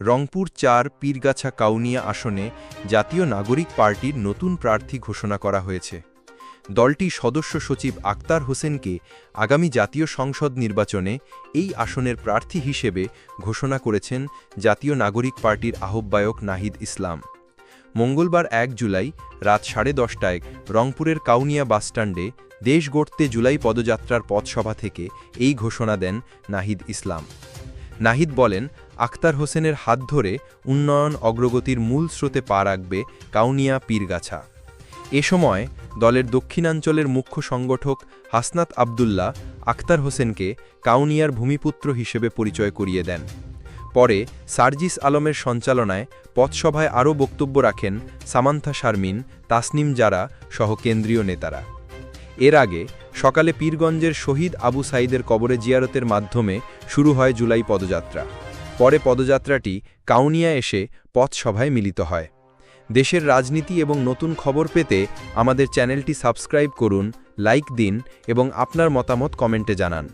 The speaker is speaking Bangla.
রংপুর চার পীরগাছা কাউনিয়া আসনে জাতীয় নাগরিক পার্টির নতুন প্রার্থী ঘোষণা করা হয়েছে। দলটি সদস্য সচিব আক্তার হোসেনকে আগামী জাতীয় সংসদ নির্বাচনে এই আসনের প্রার্থী হিসেবে ঘোষণা করেছেন জাতীয় নাগরিক পার্টির আহ্বায়ক নাহিদ ইসলাম। মঙ্গলবার এক জুলাই রাত সাড়ে দশটায় রংপুরের কাউনিয়া বাসস্ট্যান্ডে দেশ গড়তে জুলাই পদযাত্রার পথসভা থেকে এই ঘোষণা দেন নাহিদ ইসলাম। নাহিদ বলেন আক্তার হোসেনের হাত ধরে উন্নয়ন অগ্রগতির মূল স্রোতে পা রাখবে কাউনিয়া পীরগাছা। এ সময় দলের দক্ষিণাঞ্চলের মুখ্য সংগঠক হাসনাত আবদুল্লাহ আক্তার হোসেনকে কাউনিয়ার ভূমিপুত্র হিসেবে পরিচয় করিয়ে দেন। পরে সার্জিস আলমের সঞ্চালনায় পথসভায় আরও বক্তব্য রাখেন সামান্থা শারমিন, তাসনিম জারা সহ কেন্দ্রীয় নেতারা। এর আগে সকালে পীরগঞ্জের শহীদ আবু সাইদের কবরে জিয়ারতের মাধ্যমে শুরু হয় জুলাই পদযাত্রা। পরে পদযাত্রাটি কাউনিয়া এসে পথসভায় মিলিত হয়। দেশের রাজনীতি এবং নতুন খবর পেতে আমাদের চ্যানেলটি সাবস্ক্রাইব করুন, লাইক দিন এবং আপনার মতামত কমেন্টে জানান।